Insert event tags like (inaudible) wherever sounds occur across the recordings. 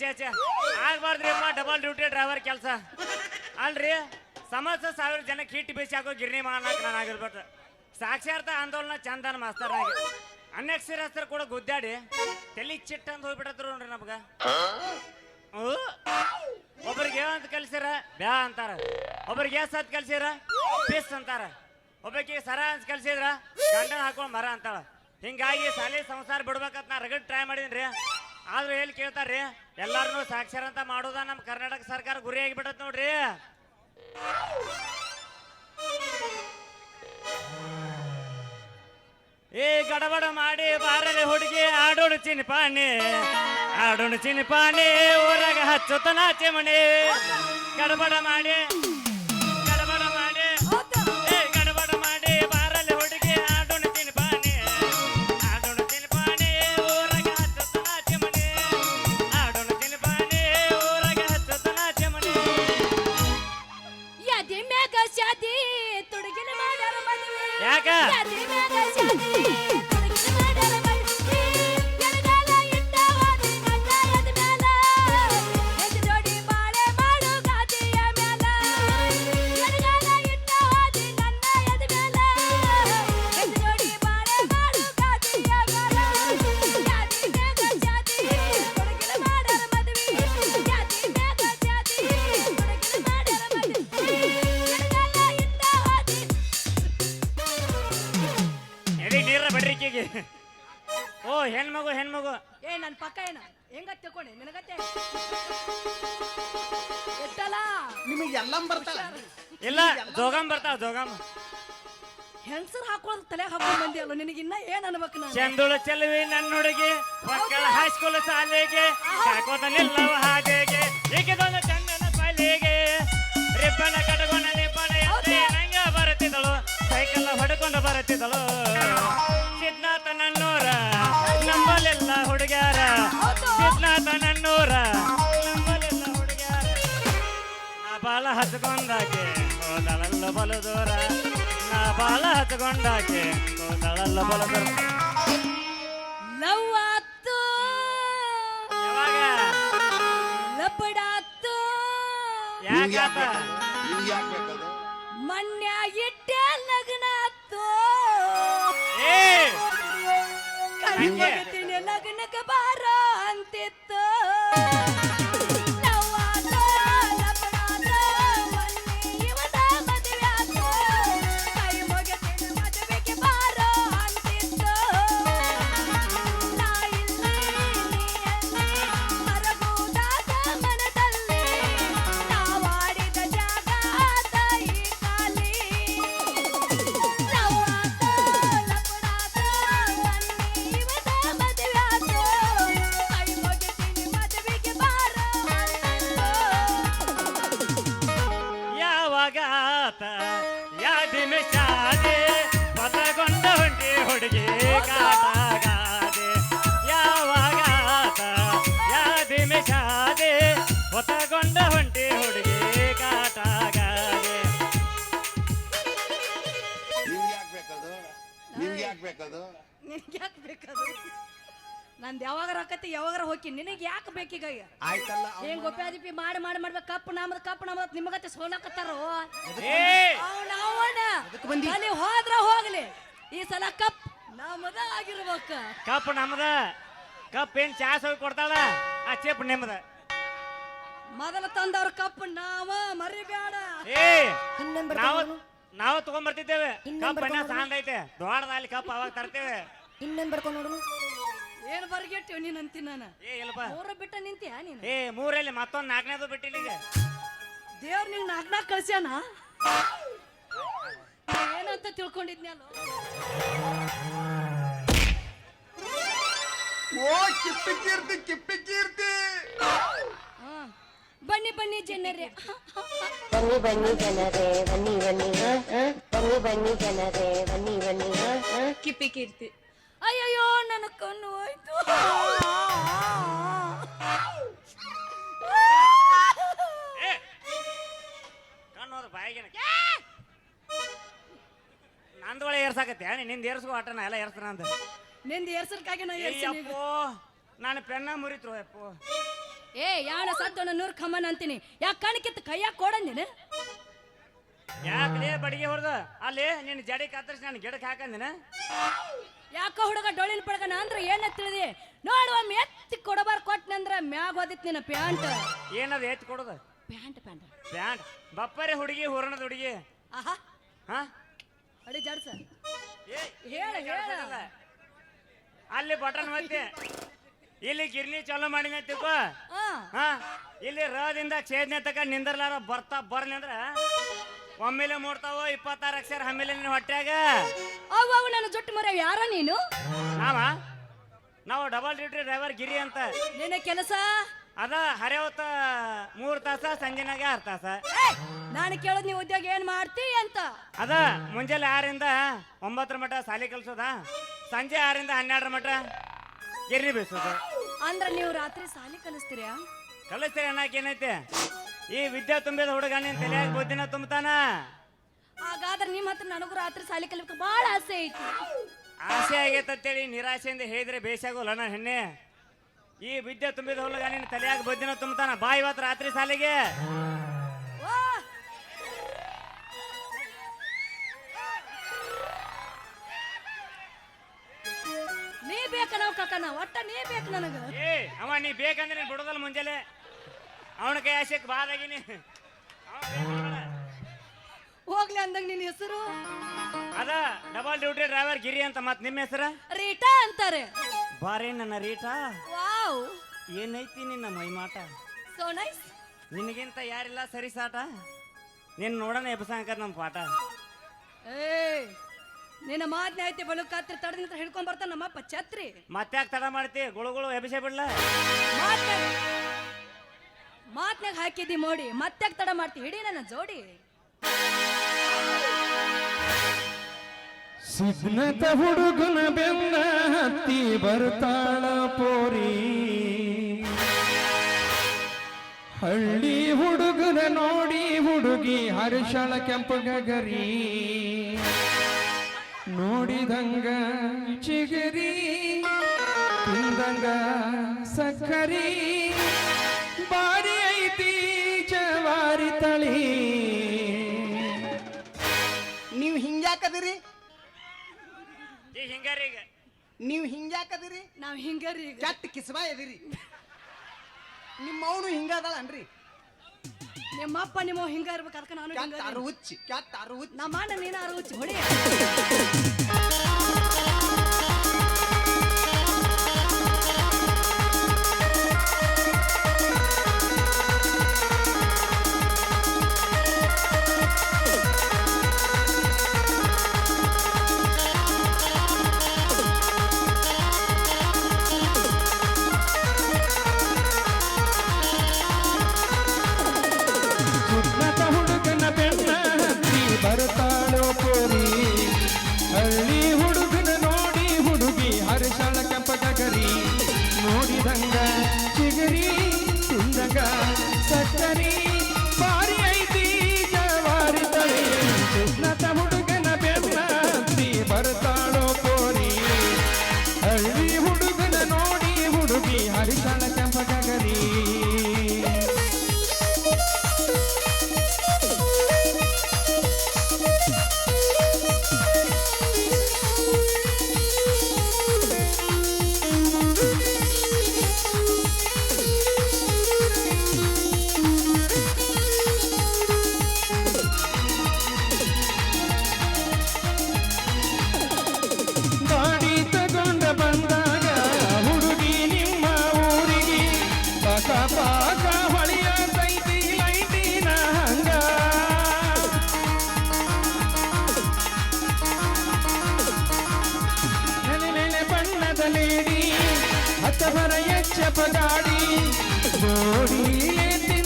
ಛೇ ಛೇ ಆಗ್ಬಾರ್ದ್ರಿಪ್ಪ double duty driver ಕೆಲಸ. ಅಲ್ರಿ ಸಮಸ್ತ ಸಾವಿರ ಜನಕ್ಕೆ ಹಿಟ್ಟು ಬೇಸಿ ಹಾಕೋ ಗಿರಣಿ ಮಾಡಕ್ಕೆ ನಾನು ಆಗಿರ್ಬೇಕು. ಸಾಕ್ಷಾರ್ಥ ಆಂದೋಲನ ಚಂದನ ಮಾಸ್ತರ್ನಾಗಿ ಅನ್ಯಕ್ಷರಸ್ಥರು ಕೂಡ ಗುದ್ದಾಡಿ, ತಲೆ ಚಿಟ್ಟ ಅಂತ ಹೋಗ್ಬಿಟ್ಟದ್ರು ನೋಡ್ರಿ ನಮ್ಗ. ಒಬ್ರಿಗೆ ಅಂತ ಕಲ್ಸಿರ? ಬ್ಯಾ ಅಂತಾರ. ಒಬ್ರಿಗೆ ಎಸ್ ಅಂತ ಕಲ್ಸಿರ? ಪಿಸ್ ಅಂತಾರ. ಒಬ್ಬಕ್ಕೆ ಸರ ಅಂತ ಕಲ್ಸಿದ್ರ? ಗಂಡನ ಹಾಕೊಂಡು ಮರ ಅಂತಾಳ. ಹಿಂಗಾಗಿ ಸಾಲಿ ಸಂಸಾರ ಬಿಡ್ಬೇಕಂತ ನಾ ರಗಡ್ ಟ್ರೈ ಮಾಡಿದ್ರಿ ಆದ್ರೂ ಎಲ್ಲಿ ಕೇಳ್ತಾರ್ರಿ? ಎಲ್ಲಾರನು ಸಾಕ್ಷರ ಅಂತ ಮಾಡೋದ ನಮ್ಮ ಕರ್ನಾಟಕ ಸರ್ಕಾರ ಗುರಿ ಆಗಿಬಿಟ್ಟತ್ ನೋಡ್ರಿ. ಏ ಗಡಬಡ ಮಾಡಿ ಬಾರಲಿ ಹುಡುಗಿ, ಆಡೋಣ ಚಿನ್ಪಾಣಿ ಆಡೋಣ ಚಿನ್ಪಾಣಿ, ಊರಾಗ ಹಚ್ಚುತ್ತ ನಾಚೆ ಮಣಿ. ಗಡಬಡ ಮಾಡಿ ಯಾಕ? ಬಡ್ರಿಕೆಗೆ ಓ ಹೆಣ್ಮಗು ಹೆಣ್ಮಗು. ಏ ನನ್ನ ಪಕ್ಕ ಏನ? ಹೆಂಗ ತಿಳ್ಕೊಂಡೆ? ನಿನಗತ್ತೆ? ಎಷ್ಟಲ್ಲ ನಿಮಗೆ ಎಲ್ಲ ಬರ್ತಾರ ಇಲ್ಲ ಜೋಗಮ್ ಬರ್ತಾವ ಜೋಗಮ್ ಹೆಂಗ್ಸರ್ ಹಾಕೊಳ್ಳೋದು ತಲೆ ಹಾಕೊಂಡ್ ಬಂದಿ ಅಲ್ಲ? ನಿನಗೆ ಇನ್ನ ಏನ್ ಅನ್ಬೇಕು ನಾನು? ಚಂದುಳ ಚೆಲುವಿ ನನ್ನ ಹುಡುಗಿ ಮಕ್ಕಳ ಹೈಸ್ಕೂಲ್ ಶಾಲೆಗೆ ಸಾಕೋತ ನಿಲ್ಲವ ಹಾದಿಗೆ ಏಕೆದೊಂದು ಚಂದನ ಪಾಲಿಗೆ ರಿಬ್ಬನ ಕಟ್ಕೊಂಡ ನಿಬ್ಬನ ಎತ್ತಿ ನಂಗ ಬರುತ್ತಿದ್ದಳು. ಸೈಕಲ್ ಹೊಡ್ಕೊಂಡು ಬರುತ್ತಿದ್ದಳು. ಸಿದ್ನಾಥ ನನ್ನೂರ ನಂಬಲೆಲ್ಲ ಹುಡುಗ್ಯಾರ. ಸಿದ್ನಾಥ ನನ್ನೂರ ನಂಬಲೆಲ್ಲ ಹುಡುಗ್ಯಾರ. ನಾ ಬಾಲ ಹಚ್ಕೊಂಡಾಕೆ ಹೋದಳಲ್ಲ ಬಲು ದೂರ. ನಾ ಬಾಲ ಹಚ್ಕೊಂಡಾಕೆ ಹೋದಳಲ್ಲ ಬಲು ದೂರ. ಲವ್ ಆತು. ಯಾವಾಗ? ಲಪಡಾತು. ಯಾಕಾತ ನಿಮ್ಗೆ ಯಾಕೆ ಬೇಕದು ಕಣ್ಮಗತಿನ ಲಗ್ನಕ್ಕೆ ಬಾರೋ ಆತ ಯಾದಿನ ಶಾದೆ ಪದಗೊಂಡ ಹೊಂಟಿ ಹುಡುಗಿ ಕಾಟಾಗಾದೆ. ಯಾವಾಗಾತ ಯಾದಿನ ಶಾದೆ ಹೊತಗೊಂಡ ಹೊಂಟಿ ಹುಡುಗಿ ಕಾಟಾಗಾದೆ. ನಿಮ್ಗೆ ಯಾಕೆ ಬೇಕದು ನಿಮ್ಗೆ ಯಾಕೆ ಬೇಕದು ನಿಮ್ಗೆ ಯಾಕೆ ಬೇಕದು ನಂದು ಯಾವಾಗಾರ ಆಕತಿ ಯಾವಾಗಾರ ಹೋಗಿ ನಿನಗೆ ಯಾಕೆ ಬೇಕೀಗ ಆಯ್ತಲ್ಲ ಏನ್ ಗೋಪ್ಯಾದಿಪಿ ಮಾಡಿ ಮಾಡಿ ಮಾಡ್ಬೇಕು? ಕಪ್ಪು ನಮ್ದು ಕಪ್ಪು ನಮ್ದು ನಿಮಗತ್ತೆ ಸೋಲಕತ್ತಾರೋ ಏ! ಅವ್ನ ಅವನ. ಮಂದಿ ಅಲ್ಲಿ ಹೋದ್ರ ಹೋಗ್ಲಿ. ಈ ಸಲ ಕಪ್ ನಮ್ದ ಆಗಿರ್ಬೇಕ. ಕಪ್ ನಮದ. ಕಪ್ ಏನ್ ಚಾಸ್ ಹೋಗಿ ಕೊಡ್ತಾಳ? ಆ ಚೇಪ್ ನಿಮ್ದ. ಮೊದಲ ತಂದವ್ರ ಕಪ್ ನಾವ ಮರಿಬೇಡ. ನಾವು ನಾವು ತಗೊಂಡ್ಬರ್ತಿದ್ದೇವೆ ಕಪ್ ಅನ್ನ ಸಾಂದ್ ಐತೆ. ದೊಡ್ಡದಲ್ಲಿ ಕಪ್ ಅವಾಗ ತರ್ತೇವೆ. ಇನ್ನೊಂದ್ ಬರ್ಕೊಂಡು ನೋಡು ಏನ್ ಬರ್ಗೆಟ್ಟಿವ್ ನೀನ್ ಅಂತೀನಿ ನಾನು? ಏ ಇಲ್ಲಪ್ಪ ಮೂರ ಬಿಟ್ಟ ನಿಂತೀಯ ನೀನು? ಏ ಮೂರಲ್ಲಿ ಮತ್ತೊಂದು ನಾಲ್ಕನೇದು ಬಿಟ್ಟಿಲ್ಲ ಈಗ. ದೇವ್ರ ನಿಂಗ್ ನಾಕ್ ನಾಕ್ ಕಳ್ಸ್ಯಾನ? ಏನಂತ ತಿಳ್ಕೊಂಡಿದ್ನಲ್ಲ ಓ ಕಿಪ್ಪಿ ಕೀರ್ತಿ ಕಿಪ್ಪಿ ಕೀರ್ತಿ. ಹಾ. ಬನ್ನಿ ಬನ್ನಿ ಜನರೇ. ಬನ್ನಿ ಬನ್ನಿ ಜನರೇ ಬನ್ನಿ ಬನ್ನಿ. ಹ, ಹ. ಬನ್ನಿ ಬನ್ನಿ ಜನರೇ ಬನ್ನಿ ಬನ್ನಿ. ಹ, ಹ. ಕಿಪ್ಪಿ ಕೀರ್ತಿ. ಅಯ್ಯಯ್ಯೋ ನನ್ನ ಕಣ್ಣು ಹೋಯ್ತು. ಕಣ್ಣೋದ ನಂದೊಳೆ ಏರ್ಸಾಕತ್ತೆ ನಿಂದ ಏರ್ಸ್ಕೋ ನಾ ಎಲ್ಲ ಏರ್ಸ್ತಾನ ಅಂತ ನಿಂದ ಏರ್ಸಲ್ಕಾಗಿ ನಾ ಏರ್ಸಿನಿ. ಅಪ್ಪೋ ನಾನು ಪೆನ್ನ ಮುರಿತ್ರು ಅಪ್ಪೋ. ಏ ಯಾಣ ಸತ್ತೋಣ ನೂರ್ ಖಮ್ಮನ್ ಅಂತೀನಿ. ಯಾಕೆ ಕಣಕಿತ್ತು ಕೈಯಾಗ ಕೊಡಂದಿನ? ಯಾಕಲೇ ಬಡಿಗೆ ಹೊಡೆದು? ಅಲ್ಲಿ ನಿನ್ನ ಜಡಿ ಕತ್ತರಿಸಿ ನಾನು ಗಿಡಕ್ಕೆ ಹಾಕಂದಿನ. ಯಾಕ ಹುಡುಗ ಡೊಳ್ಳಿನ ಪಡಗನ ಅಂದ್ರೆ ಏನ ತಿಳಿದಿ? ನೋಡು ಒಮ್ಮೆ ಎತ್ತಿ ಕೊಡಬಾರ್ ಕೊಟ್ನಂದ್ರ ಮ್ಯಾಗ ಓದಿತ್ ನಿನ್ನ ಪ್ಯಾಂಟ್. ಏನದು ಎತ್ತಿ ಕೊಡೋದು? Pant pant. ಪ್ಯಾಂಟ್? ಬಪ್ಪರೆ ಹುಡುಗಿ ಹೂರಣದ ಹುಡುಗಿ. ಆಹಾ. ಹಾ? ಅಡಿ ಜಾಡ್ಸ. ಏ, ಹೇಳ, ಹೇಳ. ಅಲ್ಲಿ ಬಟನ್ ಮತ್ತೆ ಇಲ್ಲಿ ಗಿರ್ನಿ ಚಾಲೂ ಮಾಡಿನ ತಿಳ್ಕೊ ಹ. ಹಾ? ಇಲ್ಲಿ ರದಿಂದ ಛೇದ್ನೆ ತಕ ನಿಂದರ್ಲಾರ ಬರ್ತಾ ಬರ್ಲಿ ಅಂದ್ರ ಒಮ್ಮೆಲೆ ಮೂಡ್ತಾವ ಇಪ್ಪತ್ತಾರು ಅಕ್ಷರ ಆಮೇಲೆ ನಿನ್ನ ಹೊಟ್ಯಾಗ ಅವು ಅವು ನನ್ನ ಜೊಟ್ಟು ಮರ ಯಾರ ನೀನು? ನಾವ? ನಾವು ಡಬಲ್ ಡ್ಯೂಟಿ ಡ್ರೈವರ್ ಗಿರಿ ಅಂತ. ನಿನ್ನ ಕೆಲಸ? ಅದ ಹರಿಯವತ್ತ ಮೂರ್ ತಾಸ ಸಂಜೆನಾಗ ಆರ್ ತಾಸ. ನಾನು ಕೇಳೋದ್ ನೀವು ಉದ್ಯೋಗ ಏನ್ ಮಾಡ್ತಿ ಅಂತ? ಅದ ಮುಂಜಾನೆ ಆರಿಂದ ಒಂಬತ್ತರ ಮಟ ಸಾಲಿ ಕಲ್ಸೋದ. ಸಂಜೆ ಆರಿಂದ ಹನ್ನೆರಡರ ಮಟ ಗಿರಿ ಬೀಸೋದು ಅಂದ್ರೆ ನೀವು ರಾತ್ರಿ ಸಾಲಿ ಕಲಿಸ್ತೀರಾ? ಕಲಿಸ್ತೀರಿ ಅನ್ನಕ್ ಏನೈತೆ? ಈ ವಿದ್ಯೆ ತುಂಬಿದ ಹುಡುಗ ನಿನ್ ತಲೆಯಾಗ ಬುದ್ಧಿನ ತುಂಬತಾನ? ಹಾಗಾದ್ರೆ ನಿಮ್ಮ ಹತ್ರ ನನಗೂ ರಾತ್ರಿ ಸಾಲಿ ಕಲಿಬೇಕು ಬಹಳ ಆಸೆ ಐತಿ. ಆಸೆ ಆಗೈತೆ ಅಂತೇಳಿ ನಿರಾಶೆಯಿಂದ ಹೇಳಿದ್ರೆ ಬೇಸಾಗೋಲ್ಲ ನಾ ಹೆಣ್ಣೆ. ಈ ವಿದ್ಯೆ ತುಂಬಿದ ಹೊಲಗ ನಿನ್ ತಲೆಯಾಗ ಬದ್ದಿನ ತುಂಬತಾನ. ಬಾ ಇವತ್ತು ರಾತ್ರಿ ಸಾಲಿಗೆ! ನೀ ಬೇಕ ನಾವು ಕಾಕನ ಒಟ್ಟ ನೀ ಬೇಕು ನನಗ. ಏ ಅವ ನೀ ಬೇಕಂದ್ರೆ ನೀನ್ ಬಿಡೋದಲ್ಲ ಮುಂಜಾನೆ. ಅವನ ಕೈ ಆಸೆಕ್ ಬಾದಾಗಿನಿ. ಹೋಗ್ಲಿ ಅಂದಂಗ ನಿನ್ನ ಹೆಸರು? ಅದ ಡಬಲ್ ಡ್ಯೂಟಿ ಡ್ರೈವರ್ ಗಿರಿ ಅಂತ ಮತ್ ನಿಮ್ಮ ಹೆಸರ? ರೀಟಾ ಅಂತಾರೆ. ಬಾರೇ ನನ್ನ ರೀಟಾ? ವಾವ್. ಏನೈತಿ ನಿನ್ನ ಮೈಮಾಟ? ಸೋ ನೈಸ್ ನಿನಗಿಂತ ಯಾರಿಲ್ಲ ಸರಿ ಸಾಟ? ನಿನ್ ನೋಡೋಣ ಎಬ್ಸಂಕರ್ ನಮ್ಮ ಪಾಠ. ಏ ನಿನ್ನ ಮಾತನ್ನ ಐತಿ ಬಳುಕಾತ್ರಿ ತಡದಿಂದ ಹಿಡ್ಕೊಂಡ್ ಬರ್ತಾನ ನಮ್ಮಪ್ಪ ಛತ್ರಿ. ಮತ್ತ್ಯಾಕ್ ತಡ ಮಾಡ್ತಿ ಗುಳುಗುಳು ಎಬ್ಸೇ ಬಿಡ್ಲ. ಮಾತ್ನಾಗ ಮಾತ್ನಾಗ ಹಾಕಿದ್ದಿ ಮೋಡಿ ಮತ್ತ್ಯಾಕ್ ತಡ ಮಾಡ್ತಿ ಹಿಡಿ ನನ್ನ ಜೋಡಿ. ಸಿಗ್ನತ ಹುಡುಗನ ಬೆನ್ನ ಹತ್ತಿ ಬರ್ತಾಳ ಪೋರಿ. ಹಳ್ಳಿ ಹುಡುಗನ ನೋಡಿ ಹುಡುಗಿ ಹರ್ಷಳ ಗಗರಿ. ನೋಡಿದಂಗ ಚಿಗರಿ, ತಿಂದಂಗ ಸಕ್ಕರಿ. ಬಾರಿ ಐತಿ ಜವಾರಿ ತಳಿ. ನೀವು ಹಿಂಗ್ಯಾಕದಿರಿ? ಈ ನೀವು ಹಿಂಗ್ಯಾಕದಿರಿ? ನಾವ್ ಹಿಂಗರಿ ಈಗ. ಕೆಟ್ಟ ಕಿಸ್ಬಾ ಎದಿರಿ. ನಿಮ್ಮ ಅವನು ಹಿಂಗದಳನ್ರಿ. ನಿಮ್ಮಪ್ಪ ನಿಮ್ಮ ಹಿಂಗ ಇರ್ಬೇಕು ಅದಕ್ಕೆ ನಾನು ಹಿಂಗ ಅರು ಹುಚ್ಚಿ ಕೆಟ್ಟ ಅರು ಹುಚ್ಚಿ. ನಮ್ಮ ಅಣ್ಣ ನೀನು ಹುಚ್ಚಿ. ಹೊಡಿ. లేడీ హతహర చెప్పగాడి జోడి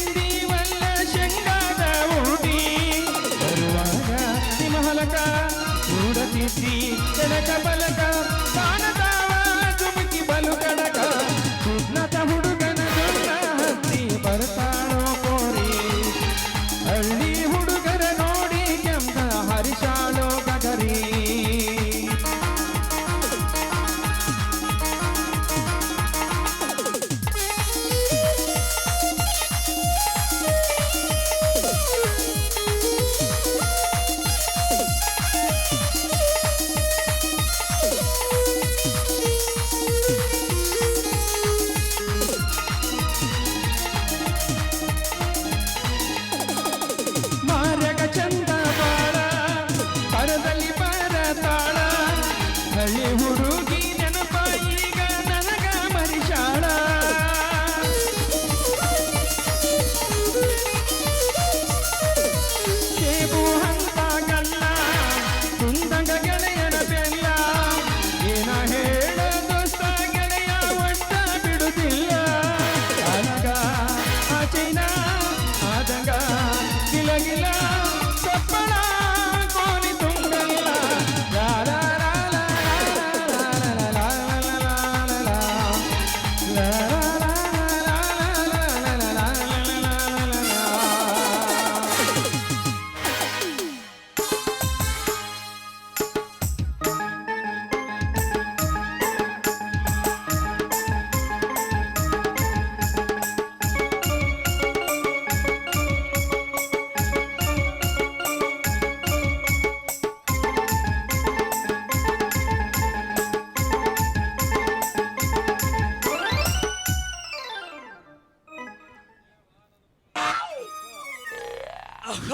(coughs)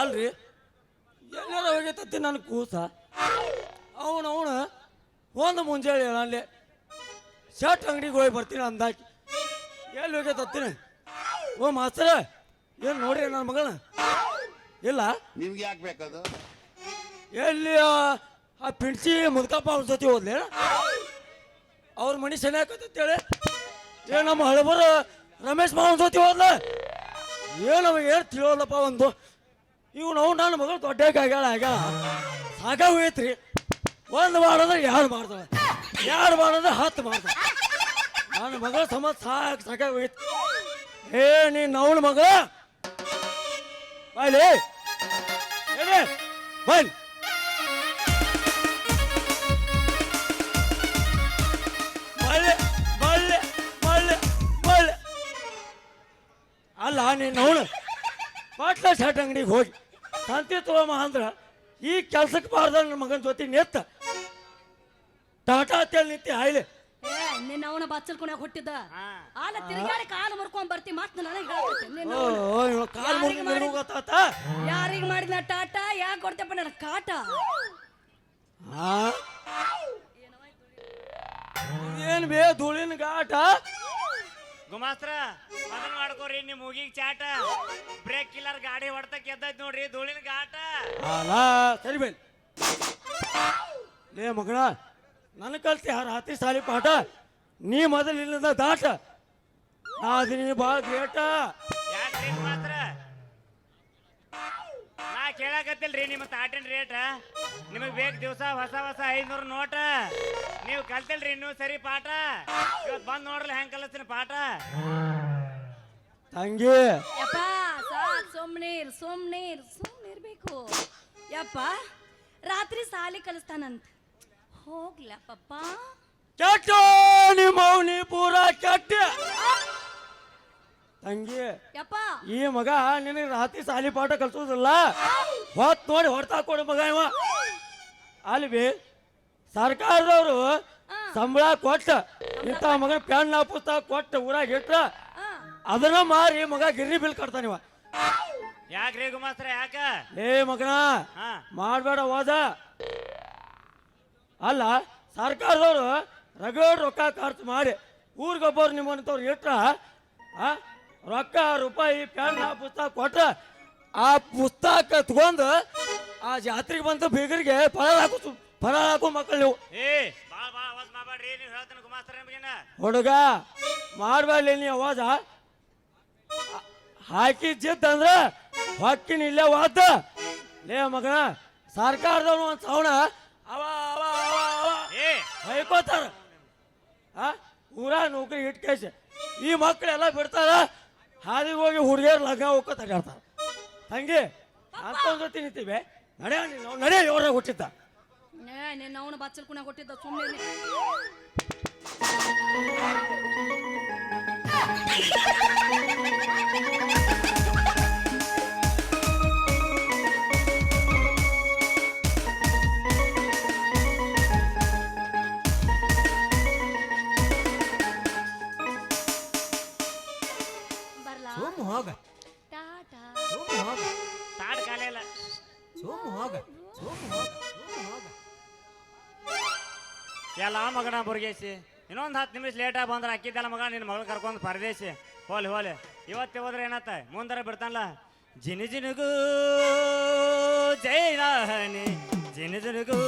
ಅಲ್ರಿ ಎಲ್ಲಾರ ಹೋಗೈತತ್ತಿ ನನ್ನ ಕೂಸ. ಅವನು ಅವನು ಒಂದು ಮುಂಜಾನೆ ಅಲ್ಲಿ ಶರ್ಟ್ ಅಂಗಡಿಗೆ ಹೋಗಿ ಬರ್ತೀನಿ ಅಂದಾಕಿ. ಎಲ್ಲಿ ಹೋಗೈತತ್ತೀನಿ ಓ ಮಾಸ್ತರ ಏನು ನೋಡ್ರಿ ನನ್ನ ಮಗಳನ್ನ ಇಲ್ಲ? ನಿಮ್ಗೆ ಯಾಕೆ ಬೇಕದು? ಎಲ್ಲಿ ಆ ಆ ಪಿಣ್ಸಿ ಮುದ್ಕಪ್ಪ ಅವ್ರ ಜೊತೆ ಹೋದ್ಲೆ? ಅವ್ರ ಮನಿ ಸೆನೆ ಹಾಕತ್ತೇಳಿ ಏ ನಮ್ಮ ಹಳಬರ ರಮೇಶ್ ಮಾವನ ಜೊತೆ ಹೋದ್ಲ? ಏನು ಏನು ತಿಳಿಯೋಲ್ಲಪ್ಪ ಒಂದು? ಇವು ನಾವು ನನ್ನ ಮಗಳು ದೊಡ್ಡ ಆಗ್ಯಾಳ ಆಗ್ಯಾಳ ಸಾಕಾಗೋಯ್ತ್ರಿ ಒಂದು ಮಾಡಿದ್ರೆ ಎರಡು ಮಾಡ್ತಾಳೆ. ಎರಡು ಮಾಡಿದ್ರೆ ಹತ್ತು ಮಾಡ್ತಾಳೆ. ನನ್ನ ಮಗಳ ಸಮ ಸಾಕು ಸಾಕಾಗೋಯ್ತು ಏ, ನೀನು ಅವನ ಮಗಳ? ಬಾಯ್ಲಿ ಬಾಯ್ ನೀನು ಅವನು ಪಾಟ್ಲ ಶರ್ಟ್ ಅಂಗಡಿಗೆ ಹೋಗಿ ಶಾಂತಿ ತಗೋಮ ಅಂದ್ರೆ ಈ ಕೆಲ್ಸಕ್ಕೆ ಬಾರ್ದ ನನ್ನ ಮಗನ ಜೊತೆ ನೆತ್ತ ಟಾಟಾ ಅಂತೇಳಿ ನಿಂತಿ ಹಾಯ್ಲೆ ನಿನ್ನ ಅವನ ಬಚ್ಚಲ್ಕೊಣೆ ಹುಟ್ಟಿದ್ದ. ಹಾ. ಆಲ ತಿರುಗಾಡಿ ಕಾಲು ಮುರ್ಕೊಂಡ್ ಬರ್ತಿ ಮತ್ ನನಗೆ ಕಾಲ್ ಯಾರಿಗೆ ಮಾಡಿದ ಮಾಡಿದ್- ಗೊತ್ತಾತ ಯಾರಿಗ್ ಮಾಡಿದ್ನ ಟಾಟಾ? ಯಾಕೆ ಕೊಡ್ತೇಪ್ಪ ನನ್ನ ಕಾಟ? ಆ? ಏನ್ ಬೇ ಧೂಳಿನ ಗಾಟ? ಗುಮಾಸ್ತ್ರ, ಅದನ್ನ ಮಾಡ್ಕೋರಿ ನಿಮ್ ಮುಗಿಗ್ ಚಾಟ. ಬ್ರೇಕ್ ಕಿಲ್ಲರ್ ಗಾಡಿ ಹೊಡ್ತಕ್ ಎದ್ದೈತ್ ನೋಡ್ರಿ, ಧೂಳಿನ ಅಲ್ಲ ಸರಿ ಬೇ ಲೇ ಮಗನ ನನ್ನ ಕಲ್ತಿ ಆ ರಾತ್ರಿ ಸಾಲಿ ಪಾಠ? ನೀ ಮೊದಲು ಇಲ್ಲದ ದಾಟ. ಆದ್ರೆ ನೀ ಭಾಳ ಗ್ರೇಟ. ಕೇಳಾಕತ್ತಿಲ್ರಿ ನಿಮ್ಮ ತಾಟಿನ ರೇಟ್ ನಿಮಗ್ ಬೇಕು ದಿವಸ ಹೊಸ ಹೊಸ ಐನೂರು ನೋಟ. ನೀವು ಕಲ್ತಿಲ್ರಿ ಇನ್ನೂ ಸರಿ ಪಾಠ. ಇವತ್ ಬಂದ್ ನೋಡ್ರಲ್ಲ ಹೆಂಗ್ ಕಲಿಸ್ತೀನಿ ಪಾಠ. ತಂಗಿ. ಯಪ್ಪ ಸಾಕ್ ಸುಮ್ನೀರ್ ಸುಮ್ನೀರ್ ಸುಮ್ನಿರ್ಬೇಕು ಯಪ್ಪ ರಾತ್ರಿ ಸಾಲಿ ಕಲಿಸ್ತಾನಂತ. ಹೋಗ್ಲಪ್ಪ ಕೆಟ್ಟ ಯಪ್ಪ. ಈ ಮಗ ನಿನಗೆ ರಾತ್ರಿ ಸಾಲಿ ಪಾಠ ಕಲ್ಸೋದಿಲ್ಲ. ಹೊತ್ ನೋಡಿ ಹೊಡ್ತಾ ಕೊಡು ಮಗ ಇವ. ಅಲ್ಲಿ ಬಿ ಸರ್ಕಾರದವರು ಸಂಬಳ ಕೊಟ್ಟ ಇಂಥ ಮಗನ ಪೆಣ್ಣ ಪುಸ್ತಕ ಕೊಟ್ಟ ಊರಾಗ ಇಟ್ರ ಅದನ್ನ ಮಾರಿ ಮಗ ಗಿರ್ರಿ ಬಿಲ್ ಕಟ್ತಾನಿವ ಯಾಕ್ರಿ ಗುಮಾಸ್ತ್ರ ಯಾಕ? ಏ ಮಗನ ಹಾ. ಮಾಡಬೇಡ ಹೋದ ಅಲ್ಲ ಸರ್ಕಾರದವರು ರಗಡ್ ರೊಕ್ಕ ಖರ್ಚು ಮಾಡಿ ಊರಿಗೊಬ್ಬರು ನಿಮ್ಮಂಥವ್ರು ಇಟ್ರ ಆ, ರೊಕ್ಕ ರೂಪಾಯಿ ಪೆನ್ ಪುಸ್ತಕ ಕೊಟ್ಟ ಆ ಪುಸ್ತಕ ತಗೊಂಡು ಆ ಜಾತ್ರೆಗೆ ಬಂದು ಬೀಗರಿಗೆ ಫಲ ಹಾಕು ಫಲ ಹಾಕು ಮಕ್ಕಳು ನೀವು. ಹುಡುಗ ಮಾಡಬೇಡಿ ನೀ ಅವಾಜ. ಹಾಕಿ ಜಿತ್ ಅಂದ್ರ ಹೊಕ್ಕಿನ ಇಲ್ಲೇ ವಾದ ಲೇ ಮಗನ ಸರ್ಕಾರದವನು ಒಂದು ಸವಣ ಅವ ಅವ ಅವ ಅವ ಏ. ಹೊಯ್ಕೋತಾರ ಊರ ನೌಕರಿ ಇಟ್ಕೇಶ ಈ ಮಕ್ಕಳೆಲ್ಲ ಬಿಡ್ತಾರ. ಹಾದಿಗೆ ಹೋಗಿ ಹುಡುಗಿಯರು ಲಗ್ನ ಹೋಗ್ಕೋ ತಗಾಡ್ತಾರೆ ಹಂಗೆ ಅಂತ ಜೊತೆ ನಿಂತೀವಿ ನಡೆ ನಾವು ನಡೆ ಇವರ ಹುಟ್ಟಿದ್ದ. ಏ ನಿನ್ನ ಅವನು ಬಚ್ಚಲ್ ಕುಣ ಕೊಟ್ಟಿದ್ದ ಸುಮ್ಮನೆ ಬರ್ಲಾ (laughs) ಹೋಗ. ಎಲ್ಲ ಮಗನ ಬುರ್ಗೇಸಿ ಇನ್ನೊಂದು ಹತ್ತು ನಿಮಿಷ ಲೇಟಾಗಿ ಬಂದ್ರೆ ಅಕ್ಕಿದ್ದೆಲ್ಲ ಮಗ ನಿನ್ನ ಮಗಳು ಕರ್ಕೊಂಡು ಪರದೇಶಿ. ಹೋಲಿ ಹೋಲಿ. ಇವತ್ತೇ ಹೋದ್ರೆ ಏನತ್ತ? ಮುಂದರ ಬಿಡ್ತಾನಲ್ಲ? ಜಿನಿ, ಜಿನುಗೂ, ಜೈ ಜಿನ ಜಿನಿ, ಜಿನುಗು